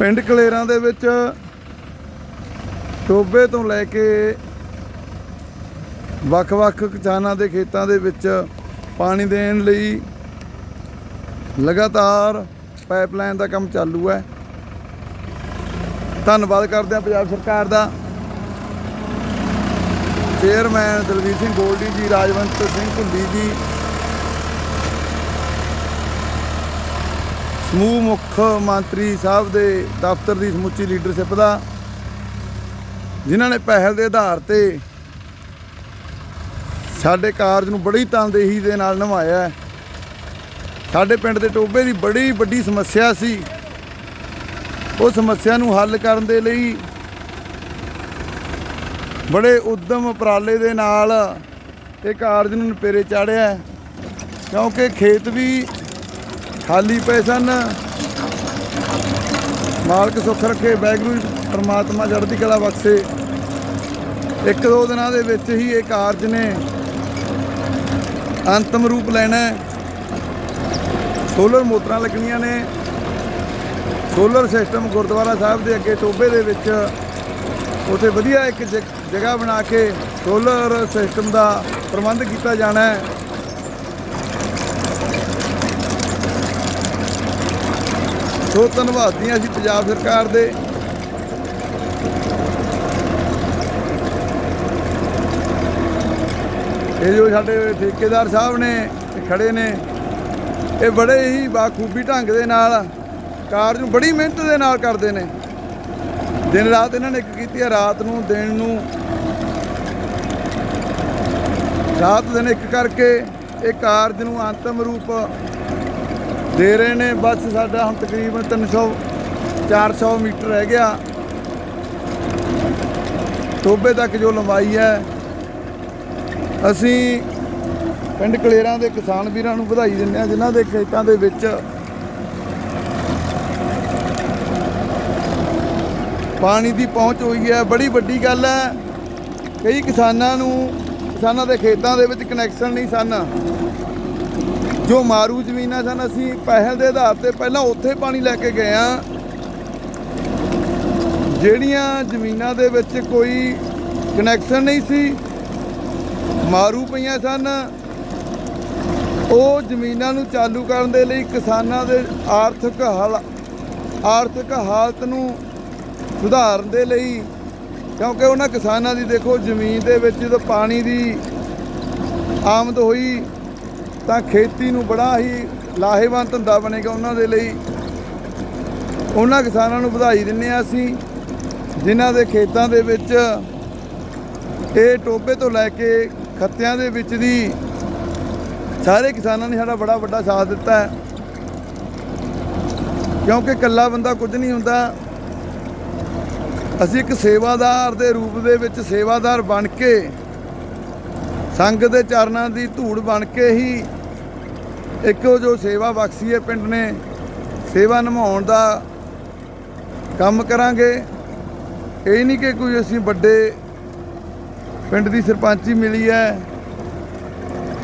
ਪਿੰਡ ਕਲੇਰਾਂ ਦੇ ਵਿੱਚ ਟੋਬੇ ਤੋਂ ਲੈ ਕੇ ਵੱਖ-ਵੱਖ ਕਿਸਾਨਾਂ ਦੇ ਖੇਤਾਂ ਦੇ ਵਿੱਚ ਪਾਣੀ ਦੇਣ ਲਈ ਲਗਾਤਾਰ ਪਾਈਪਲਾਈਨ ਦਾ ਕੰਮ ਚਾਲੂ ਹੈ। ਧੰਨਵਾਦ ਕਰਦੇ ਹਾਂ ਪੰਜਾਬ ਸਰਕਾਰ ਦਾ। ਚੇਅਰਮੈਨ ਦਲਵੀਰ ਸਿੰਘ ਗੋਲਡੀ ਜੀ, ਰਾਜਵੰਤ ਸਿੰਘ ਭੁੱਲੀ ਜੀ ਸਮੂਹ ਮੁੱਖ ਮੰਤਰੀ ਸਾਹਿਬ ਦੇ ਦਫ਼ਤਰ ਦੀ ਸਮੁੱਚੀ ਲੀਡਰਸ਼ਿਪ ਦਾ, ਜਿਨ੍ਹਾਂ ਨੇ ਪਹਿਲ ਦੇ ਆਧਾਰ ਤੇ ਸਾਡੇ ਕਾਰਜ ਨੂੰ ਬੜੀ ਤਨਦੇਹੀ ਦੇ ਨਾਲ ਨਿਭਾਇਆ ਸਾਡੇ ਪਿੰਡ ਦੇ ਟੋਬੇ ਦੀ ਬੜੀ ਵੱਡੀ ਸਮੱਸਿਆ ਸੀ। ਉਹ ਸਮੱਸਿਆ ਨੂੰ ਹੱਲ ਕਰਨ ਦੇ ਲਈ ਬੜੇ ਉਦਮ ਉਪਰਾਲੇ ਦੇ ਨਾਲ ਇਹ ਕਾਰਜ ਨੂੰ ਨਪੇਰੇ ਚਾੜਿਆ ਕਿਉਂਕਿ ਖੇਤ ਵੀ ਖਾਲੀ ਪਏ ਸਨ। ਮਾਲਕ ਸੁੱਖ ਰੱਖੇ, ਵਾਹਿਗੁਰੂ ਪਰਮਾਤਮਾ ਜੜਦੀ ਕਲਾ ਬਖਸ਼ੇ। ਇੱਕ ਦੋ ਦਿਨਾਂ ਦੇ ਵਿੱਚ ਹੀ ਇਹ ਕਾਰਜ ਨੇ ਅੰਤਮ ਰੂਪ ਲੈਣਾ ਸੋਲਰ ਮੋਟਰਾਂ ਲੱਗਣੀਆਂ ਨੇ। ਸੋਲਰ ਸਿਸਟਮ ਗੁਰਦੁਆਰਾ ਸਾਹਿਬ ਦੇ ਅੱਗੇ ਟੋਬੇ ਦੇ ਵਿੱਚ ਉਥੇ ਵਧੀਆ ਇੱਕ ਜਗ੍ਹਾ ਬਣਾ ਕੇ ਸੋਲਰ ਸਿਸਟਮ ਦਾ ਪ੍ਰਬੰਧ ਕੀਤਾ ਜਾਣਾ ਹੈ। ਸੋ ਧੰਨਵਾਦੀਆਂ ਹਾਂ ਅਸੀਂ ਪੰਜਾਬ ਸਰਕਾਰ ਦੇ। ਇਹ ਜੋ ਸਾਡੇ ਠੇਕੇਦਾਰ ਸਾਹਿਬ ਨੇ ਖੜੇ ਨੇ, ਇਹ ਬੜੇ ਹੀ ਬਾਖੂਬੀ ਢੰਗ ਦੇ ਨਾਲ, ਕਾਰਜ ਨੂੰ ਬੜੀ ਮਿਹਨਤ ਦੇ ਨਾਲ ਕਰਦੇ ਨੇ। ਦਿਨ ਰਾਤ ਇਹਨਾਂ ਨੇ ਇੱਕ ਕੀਤੀ ਹੈ, ਰਾਤ ਨੂੰ, ਦਿਨ ਨੂੰ। ਰਾਤ ਦਿਨ ਇੱਕ ਕਰਕੇ ਇਹ ਕਾਰਜ ਨੂੰ ਅੰਤਮ ਰੂਪ ਦੇ ਰਹੇ ਨੇ। ਬਸ ਸਾਡਾ ਹੁਣ ਤਕਰੀਬਨ 300 400 ਮੀਟਰ ਰਹਿ ਗਿਆ। ਟੋਬੇ ਤੱਕ ਜੋ ਲੰਬਾਈ ਹੈ, ਅਸੀਂ ਪਿੰਡ ਕਲੇਰਾਂ ਦੇ ਕਿਸਾਨ ਵੀਰਾਂ ਨੂੰ ਵਧਾਈ ਦਿੰਦੇ ਹਾਂ, ਜਿਨ੍ਹਾਂ ਦੇ ਖੇਤਾਂ ਦੇ ਵਿੱਚ ਪਾਣੀ ਦੀ ਪਹੁੰਚ ਹੋਈ ਹੈ। ਬੜੀ ਵੱਡੀ ਗੱਲ ਹੈ। ਕਈ ਕਿਸਾਨਾਂ ਨੂੰ, ਕਿਸਾਨਾਂ ਦੇ ਖੇਤਾਂ ਦੇ ਵਿੱਚ ਕਨੈਕਸ਼ਨ ਨਹੀਂ ਸਨ। ਜੋ ਮਾਰੂ ਜ਼ਮੀਨਾਂ ਸਨ, ਅਸੀਂ ਪਹਿਲ ਦੇ ਆਧਾਰ ਤੇ ਪਹਿਲਾਂ ਉੱਥੇ ਪਾਣੀ ਲੈ ਕੇ ਗਏ ਆ ਜਿਹੜੀਆਂ ਜ਼ਮੀਨਾਂ ਦੇ ਵਿੱਚ ਕੋਈ ਕਨੈਕਸ਼ਨ ਨਹੀਂ ਸੀ, ਮਾਰੂ ਪਈਆਂ ਸਨ। ਉਹ ਜ਼ਮੀਨਾਂ ਨੂੰ ਚਾਲੂ ਕਰਨ ਦੇ ਲਈ ਕਿਸਾਨਾਂ ਦੇ ਆਰਥਿਕ ਹਾਲ, ਆਰਥਿਕ ਹਾਲਤ ਨੂੰ ਸੁਧਾਰਨ ਦੇ ਲਈ, ਕਿਉਂਕਿ ਉਹਨਾਂ ਕਿਸਾਨਾਂ ਦੀ ਦੇਖੋ ਜ਼ਮੀਨ ਦੇ ਵਿੱਚ ਜਦੋਂ ਪਾਣੀ ਦੀ ਆਮਦ ਹੋਈ ਤਾਂ ਖੇਤੀ ਨੂੰ ਬੜਾ ਹੀ ਲਾਹੇਵੰਦ ਧੰਦਾ ਬਣੇਗਾ ਉਹਨਾਂ ਦੇ ਲਈ। ਉਹਨਾਂ ਕਿਸਾਨਾਂ ਨੂੰ ਵਧਾਈ ਦਿੰਨੇ ਆ ਅਸੀਂ, ਜਿਨ੍ਹਾਂ ਦੇ ਖੇਤਾਂ ਦੇ ਵਿੱਚ ਇਹ ਟੋਬੇ ਤੋਂ ਲੈ ਕੇ ਖੱਤਿਆਂ ਦੇ ਵਿੱਚ ਦੀ ਸਾਰੇ ਕਿਸਾਨਾਂ ਨੇ ਸਾਡਾ ਬੜਾ ਵੱਡਾ ਸਾਥ ਦਿੱਤਾ ਹੈ। ਕਿਉਂਕਿ ਇਕੱਲਾ ਬੰਦਾ ਕੁਝ ਨਹੀਂ ਹੁੰਦਾ। ਅਸੀਂ ਇੱਕ ਸੇਵਾਦਾਰ ਦੇ ਰੂਪ ਦੇ ਵਿੱਚ ਸੇਵਾਦਾਰ ਬਣ ਕੇ ਸੰਗ ਦੇ ਚਰਨਾਂ ਦੀ ਧੂੜ ਬਣ ਕੇ ਹੀ ਇੱਕੋ ਉਹ ਜੋ ਸੇਵਾ ਬਖਸ਼ੀ ਹੈ ਪਿੰਡ ਨੇ, ਸੇਵਾ ਨਿਭਾਉਣ ਦਾ ਕੰਮ ਕਰਾਂਗੇ। ਇਹ ਨਹੀਂ ਕਿ ਕੋਈ ਅਸੀਂ ਵੱਡੇ ਪਿੰਡ ਦੀ ਸਰਪੰਚੀ ਮਿਲੀ ਹੈ,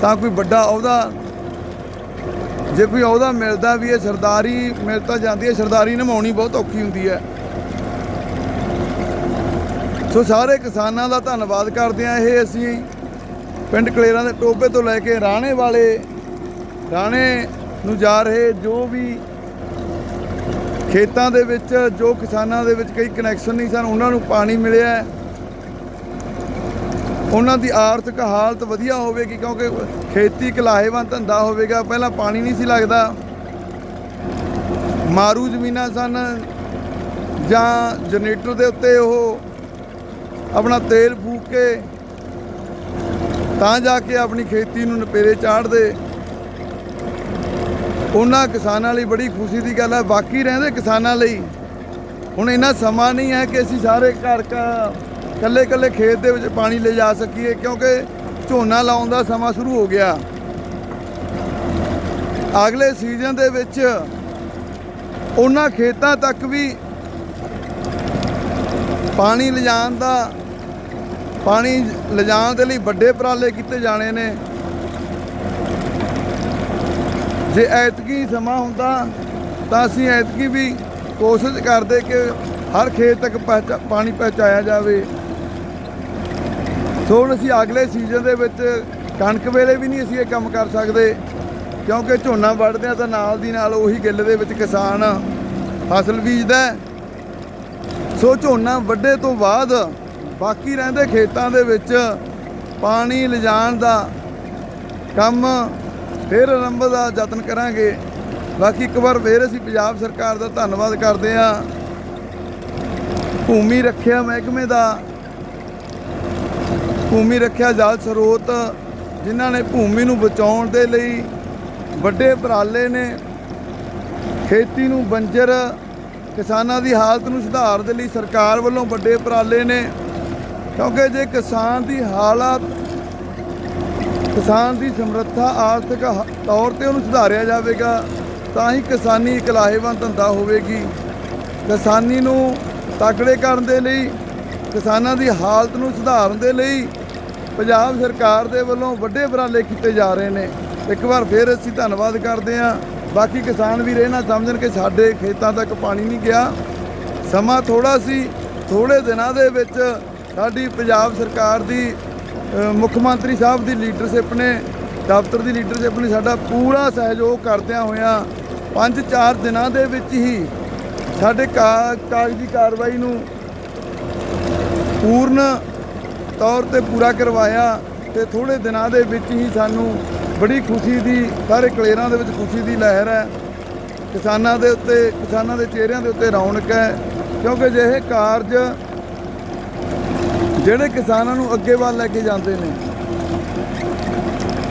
ਤਾਂ ਕੋਈ ਵੱਡਾ ਅਹੁਦਾ। ਜੇ ਕੋਈ ਅਹੁਦਾ ਮਿਲਦਾ ਵੀ ਹੈ, ਸਰਦਾਰੀ ਮਿਲ ਤਾਂ ਜਾਂਦੀ ਹੈ, ਸਰਦਾਰੀ ਨਿਭਾਉਣੀ ਬਹੁਤ ਔਖੀ ਹੁੰਦੀ ਹੈ। ਸੋ ਸਾਰੇ ਕਿਸਾਨਾਂ ਦਾ ਧੰਨਵਾਦ ਕਰਦੇ ਆ ਇਹ ਅਸੀਂ ਪਿੰਡ ਕਲੇਰਾਂ ਦੇ ਟੋਬੇ ਤੋਂ ਲੈ ਕੇ ਰਾਣੇ ਵਾਲੇ, ਰਾਣੇ ਨੂੰ ਜਾ ਰਹੇ ਜੋ ਵੀ ਖੇਤਾਂ ਦੇ ਵਿੱਚ, ਜੋ ਕਿਸਾਨਾਂ ਦੇ ਵਿੱਚ ਕਈ ਕਨੈਕਸ਼ਨ ਨਹੀਂ ਸਨ, ਉਹਨਾਂ ਨੂੰ ਪਾਣੀ ਮਿਲਿਆ। ਉਹਨਾਂ ਦੀ ਆਰਥਿਕ ਹਾਲਤ ਵਧੀਆ ਹੋਵੇਗੀ ਕਿਉਂਕਿ ਖੇਤੀ ਇੱਕ ਲਾਹੇਵੰਦ ਧੰਦਾ ਹੋਵੇਗਾ, ਪਹਿਲਾਂ ਪਾਣੀ ਨਹੀਂ ਸੀ ਲੱਗਦਾ। ਮਾਰੂ ਜ਼ਮੀਨਾਂ ਸਨ ਜਾਂ ਜਨਰੇਟਰ ਦੇ ਉੱਤੇ ਉਹ ਆਪਣਾ ਤੇਲ ਫੂਕ ਕੇ ਤਾਂ ਜਾ ਕੇ ਆਪਣੀ ਖੇਤੀ ਨੂੰ ਨਪੇਰੇ ਚਾੜਦੇ। ਉਹਨਾਂ ਕਿਸਾਨਾਂ ਲਈ ਬੜੀ ਖੁਸ਼ੀ ਦੀ ਗੱਲ ਹੈ ਬਾਕੀ ਰਹਿੰਦੇ ਕਿਸਾਨਾਂ ਲਈ। ਹੁਣ ਇੰਨਾ ਸਮਾਂ ਨਹੀਂ ਹੈ ਕਿ ਅਸੀਂ ਸਾਰੇ ਘਰ ਘਰ ਕੱਲੇ ਕੱਲੇ ਖੇਤ ਦੇ ਵਿੱਚ ਪਾਣੀ ਲੈ ਜਾ ਸਕੀਏ, ਕਿਉਂਕਿ ਝੋਨਾ ਲਾਉਣ ਦਾ ਸਮਾਂ ਸ਼ੁਰੂ ਹੋ ਗਿਆ। ਅਗਲੇ ਸੀਜ਼ਨ ਦੇ ਵਿੱਚ ਉਹਨਾਂ ਖੇਤਾਂ ਤੱਕ ਵੀ ਪਾਣੀ ਲਿਜਾਣ ਦਾ ਪਾਣੀ ਲਿਜਾਣ ਦੇ ਲਈ ਵੱਡੇ ਉਪਰਾਲੇ ਕੀਤੇ ਜਾਣੇ ਨੇ। ਜੇ ਐਤਕੀ ਸਮਾਂ ਹੁੰਦਾ, ਤਾਂ ਅਸੀਂ ਐਤਕੀ ਵੀ ਕੋਸ਼ਿਸ਼ ਕਰਦੇ ਕਿ ਹਰ ਖੇਤ ਤੱਕ ਪਹੁੰਚਾ- ਪਾਣੀ ਪਹੁੰਚਾਇਆ ਜਾਵੇ। ਸੋ ਹੁਣ ਅਸੀਂ ਅਗਲੇ ਸੀਜ਼ਨ ਦੇ ਵਿੱਚ ਕਣਕ ਵੇਲੇ ਵੀ ਨਹੀਂ ਅਸੀਂ ਇਹ ਕੰਮ ਕਰ ਸਕਦੇ, ਕਿਉਂਕਿ ਝੋਨਾ ਵੱਢਦੇ ਆ ਤਾਂ ਨਾਲ ਦੀ ਨਾਲ ਉਹੀ ਗਿੱਲ ਦੇ ਵਿੱਚ ਕਿਸਾਨ ਫਸਲ ਬੀਜਦਾ ਸੋ ਝੋਨਾ ਵੱਢੇ ਤੋਂ ਬਾਅਦ ਬਾਕੀ ਰਹਿੰਦੇ ਖੇਤਾਂ ਦੇ ਵਿੱਚ ਪਾਣੀ ਲਿਜਾਣ ਦਾ ਕੰਮ ਫਿਰ ਆਰੰਭ ਦਾ ਯਤਨ ਕਰਾਂਗੇ। ਬਾਕੀ ਇੱਕ ਵਾਰ ਫੇਰ ਅਸੀਂ ਪੰਜਾਬ ਸਰਕਾਰ ਦਾ ਧੰਨਵਾਦ ਕਰਦੇ ਹਾਂ। ਭੂਮੀ ਰੱਖਿਆ ਮਹਿਕਮੇ ਦਾ, ਭੂਮੀ ਰੱਖਿਆ ਜਲ ਸਰੋਤ, ਜਿਨ੍ਹਾਂ ਨੇ ਭੂਮੀ ਨੂੰ ਬਚਾਉਣ ਦੇ ਲਈ ਵੱਡੇ ਉਪਰਾਲੇ ਨੇ। ਖੇਤੀ ਨੂੰ ਬੰਜਰ ਕਿਸਾਨਾਂ ਦੀ ਹਾਲਤ ਨੂੰ ਸੁਧਾਰ ਦੇ ਲਈ ਸਰਕਾਰ ਵੱਲੋਂ ਵੱਡੇ ਉਪਰਾਲੇ ਨੇ। ਕਿਉਂਕਿ ਜੇ ਕਿਸਾਨ ਦੀ ਹਾਲਤ, ਕਿਸਾਨ ਦੀ ਸਮਰੱਥਾ ਆਰਥਿਕ ਹ- ਤੌਰ ਤੇ ਉਹਨੂੰ ਸੁਧਾਰਿਆ ਜਾਵੇਗਾ, ਤਾਂ ਹੀ ਕਿਸਾਨੀ ਇੱਕ ਲਾਹੇਵੰਦ ਧੰਦਾ ਹੋਵੇਗੀ। ਕਿਸਾਨੀ ਨੂੰ ਤਕੜੇ ਕਰਨ ਦੇ ਲਈ, ਕਿਸਾਨਾਂ ਦੀ ਹਾਲਤ ਨੂੰ ਸੁਧਾਰਨ ਦੇ ਲਈ ਪੰਜਾਬ ਸਰਕਾਰ ਦੇ ਵੱਲੋਂ ਵੱਡੇ ਉਪਰਾਲੇ ਕੀਤੇ ਜਾ ਰਹੇ ਨੇ। ਇੱਕ ਵਾਰ ਫਿਰ ਅਸੀਂ ਧੰਨਵਾਦ ਕਰਦੇ ਹਾਂ। ਬਾਕੀ ਕਿਸਾਨ ਵੀ ਇਹ ਨਾ ਸਮਝਣ ਕਿ ਸਾਡੇ ਖੇਤਾਂ ਤੱਕ ਪਾਣੀ ਨਹੀਂ ਗਿਆ। ਸਮਾਂ ਥੋੜਾ ਸੀ ਥੋੜੇ ਦਿਨਾਂ ਦੇ ਵਿੱਚ ਸਾਡੀ ਪੰਜਾਬ ਸਰਕਾਰ ਦੀ ਮੁੱਖ ਮੰਤਰੀ ਸਾਹਿਬ ਦੀ ਲੀਡਰਸ਼ਿਪ ਨੇ, ਦਫ਼ਤਰ ਦੀ ਲੀਡਰਸ਼ਿਪ ਨੇ ਸਾਡਾ ਪੂਰਾ ਸਹਿਯੋਗ ਕਰਦਿਆਂ ਹੋਇਆਂ 5-4 ਦਿਨਾਂ ਦੇ ਵਿੱਚ ਹੀ ਸਾਡੇ ਕਾ- ਕਾਗਜ਼ੀ ਕਾਰਵਾਈ ਨੂੰ ਪੂਰਨ ਤੌਰ ਤੇ ਪੂਰਾ ਕਰਵਾਇਆ ਤੇ ਥੋੜੇ ਦਿਨਾਂ ਦੇ ਵਿੱਚ ਹੀ ਸਾਨੂੰ ਬੜੀ ਖੁਸ਼ੀ ਦੀ ਸਾਰੇ ਕਲੇਰਾਂ ਦੇ ਵਿੱਚ ਖੁਸ਼ੀ ਦੀ ਲਹਿਰ ਹੈ। ਕਿਸਾਨਾਂ ਦੇ ਉੱਤੇ, ਕਿਸਾਨਾਂ ਦੇ ਚਿਹਰਿਆਂ ਦੇ ਉੱਤੇ ਰੌਣਕ ਹੈ, ਕਿਉਂਕਿ ਜਿਹੇ ਕਾਰਜ ਜਿਹੜੇ ਕਿਸਾਨਾਂ ਨੂੰ ਅੱਗੇ ਵੱਲ ਲੈ ਕੇ ਜਾਂਦੇ ਨੇ,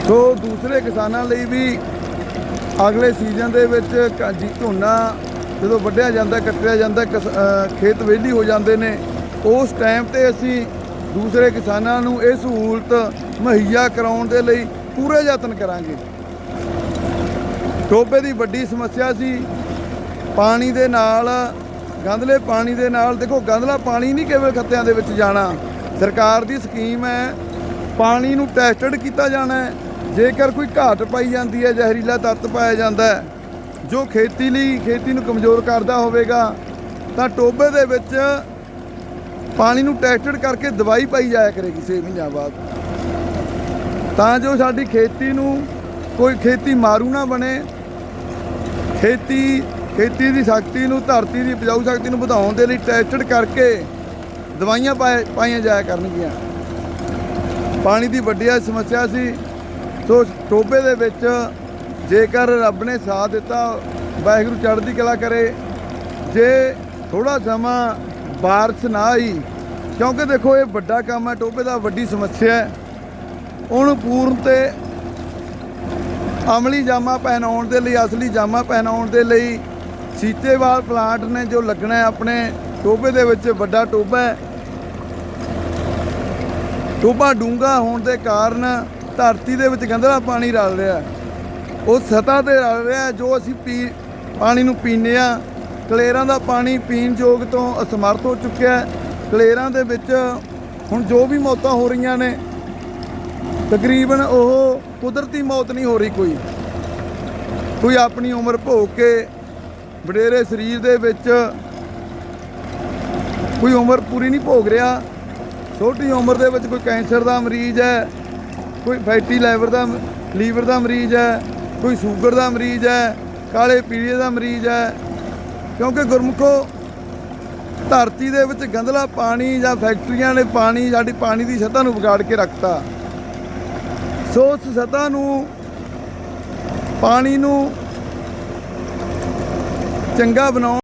ਸੋ ਦੂਸਰੇ ਕਿਸਾਨਾਂ ਲਈ ਵੀ ਅਗਲੇ ਸੀਜ਼ਨ ਦੇ ਵਿੱਚ ਕਾਜੀ ਝੋਨਾ ਜਦੋਂ ਵੱਢਿਆ ਜਾਂਦਾ, ਕੱਟਿਆ ਜਾਂਦਾ, ਕਿਸ- ਖੇਤ ਵਿਹਲੀ ਹੋ ਜਾਂਦੇ ਨੇ, ਉਸ ਟਾਈਮ ਤੇ ਅਸੀਂ ਦੂਸਰੇ ਕਿਸਾਨਾਂ ਨੂੰ ਇਹ ਸਹੂਲਤ ਮੁਹੱਈਆ ਕਰਾਉਣ ਦੇ ਲਈ ਪੂਰੇ ਯਤਨ ਕਰਾਂਗੇ। ਟੋਬੇ ਦੀ ਵੱਡੀ ਸਮੱਸਿਆ ਸੀ, ਪਾਣੀ ਦੇ ਨਾਲ, ਗੰਧਲੇ ਪਾਣੀ ਦੇ ਨਾਲ, ਦੇਖੋ ਗੰਧਲਾ ਪਾਣੀ ਨਹੀਂ ਕੇਵਲ ਖੱਤਿਆਂ ਦੇ ਵਿੱਚ ਜਾਣਾ। ਸਰਕਾਰ ਦੀ ਸਕੀਮ ਹੈ, ਪਾਣੀ ਨੂੰ ਟੈਸਟਡ ਕੀਤਾ ਜਾਣਾ ਹੈ। ਜੇਕਰ ਕੋਈ ਘਾਟ ਪਾਈ ਜਾਂਦੀ ਹੈ, ਜ਼ਹਿਰੀਲਾ ਤੱਤ ਪਾਇਆ ਜਾਂਦਾ ਹੈ, ਜੋ ਖੇਤੀ ਲਈ, ਖੇਤੀ ਨੂੰ ਕਮਜ਼ੋਰ ਕਰਦਾ ਹੋਵੇਗਾ, ਤਾਂ ਟੋਬੇ ਦੇ ਵਿੱਚ ਪਾਣੀ ਨੂੰ ਟੈਸਟਡ ਕਰਕੇ ਦਵਾਈ ਪਾਈ ਜਾਇਆ ਕਰੇਗੀ 6 ਮਹੀਨਿਆਂ ਬਾਅਦ। ਤਾਂ ਜੋ ਸਾਡੀ ਖੇਤੀ ਨੂੰ ਕੋਈ ਖੇਤੀ ਮਾਰੂ ਨਾ ਬਣੇ, ਖੇਤੀ ਖੇਤੀ ਦੀ ਸ਼ਕਤੀ ਨੂੰ, ਧਰਤੀ ਦੀ ਉਪਜਾਊ ਸ਼ਕਤੀ ਨੂੰ ਵਧਾਉਣ ਦੇ ਲਈ ਟੈਸਟਡ ਕਰਕੇ ਦਵਾਈਆਂ ਪਾਏ- ਪਾਈਆਂ ਜਾਇਆ ਕਰਨਗੀਆਂ। ਪਾਣੀ ਦੀ ਵੱਡੀ ਸਮੱਸਿਆ ਸੀ। ਸੋ ਟੋਬੇ ਦੇ ਵਿੱਚ ਜੇਕਰ ਰੱਬ ਨੇ ਸਾਥ ਦਿੱਤਾ, ਵਾਹਿਗੁਰੂ ਚੜ੍ਹਦੀ ਕਲਾ ਕਰੇ। ਜੇ ਥੋੜਾ ਸਮਾਂ ਬਾਰਿਸ਼ ਨਾ ਆਈ, ਕਿਉਂਕਿ ਦੇਖੋ ਇਹ ਵੱਡਾ ਕੰਮ ਹੈ, ਟੋਬੇ ਦਾ ਵੱਡੀ ਸਮੱਸਿਆ ਹੈ। ਉਹਨੂੰ ਪੂਰਨ ਤੇ ਅਮਲੀ ਜਾਮਾ ਪਹਿਨਾਉਣ ਦੇ ਲਈ, ਅਸਲੀ ਜਾਮਾ ਪਹਿਨਾਉਣ ਦੇ ਲਈ ਸੀਤੇਵਾਲ ਪਲਾਂਟ ਨੇ ਜੋ ਲੱਗਣਾ ਆਪਣੇ ਟੋਬੇ ਦੇ ਵਿੱਚ ਵੱਡਾ ਟੋਬਾ ਹੈ। ਟੋਬਾ ਡੂੰਘਾ ਹੋਣ ਦੇ ਕਾਰਨ ਧਰਤੀ ਦੇ ਵਿੱਚ ਗੰਧਲਾ ਪਾਣੀ ਰਲ ਰਿਹਾ ਉਹ ਸਤ੍ਹਾ ਤੇ ਰਲ ਰਿਹਾ ਜੋ ਅਸੀਂ ਪੀ ਪਾਣੀ ਨੂੰ ਪੀਂਦੇ ਆ ਕਲੇਰਾਂ ਦਾ ਪਾਣੀ ਪੀਣ ਯੋਗ ਤੋਂ ਅਸਮਰਥ ਹੋ ਚੁੱਕਿਆ ਕਲੇਰਾਂ ਦੇ ਵਿੱਚ ਹੁਣ ਜੋ ਵੀ ਮੌਤਾਂ ਹੋ ਰਹੀਆਂ ਨੇ, ਤਕਰੀਬਨ ਉਹ ਕੁਦਰਤੀ ਮੌਤ ਨਹੀਂ ਹੋ ਰਹੀ ਕੋਈ। ਕੋਈ ਆਪਣੀ ਉਮਰ ਭੋਗ ਕੇ ਵਡੇਰੇ ਸਰੀਰ ਦੇ ਵਿੱਚ ਕੋਈ ਉਮਰ ਪੂਰੀ ਨਹੀਂ ਭੋਗ ਰਿਹਾ। ਛੋਟੀ ਉਮਰ ਦੇ ਵਿੱਚ ਕੋਈ ਕੈਂਸਰ ਦਾ ਮਰੀਜ਼ ਹੈ, ਕੋਈ ਫੈਟੀ ਲੀਵਰ ਦਾ ਲੀਵਰ ਦਾ ਮਰੀਜ਼ ਹੈ, ਕੋਈ ਸ਼ੂਗਰ ਦਾ ਮਰੀਜ਼ ਹੈ, ਕਾਲੇ ਪੀਲੀਏ ਦਾ ਮਰੀਜ਼ ਹੈ, ਕਿਉਂਕਿ ਗੁਰਮੁਖੋ ਧਰਤੀ ਦੇ ਵਿੱਚ ਗੰਧਲਾ ਪਾਣੀ ਜਾਂ ਫੈਕਟਰੀਆਂ ਨੇ ਪਾਣੀ, ਸਾਡੀ ਪਾਣੀ ਦੀ ਸਤਹ ਨੂੰ ਵਿਗਾੜ ਕੇ ਰੱਖਤਾ। ਸੋ ਉਸ ਸਤਹ ਨੂੰ, ਪਾਣੀ ਨੂੰ ਚੰਗਾ ਬਣਾਉਣ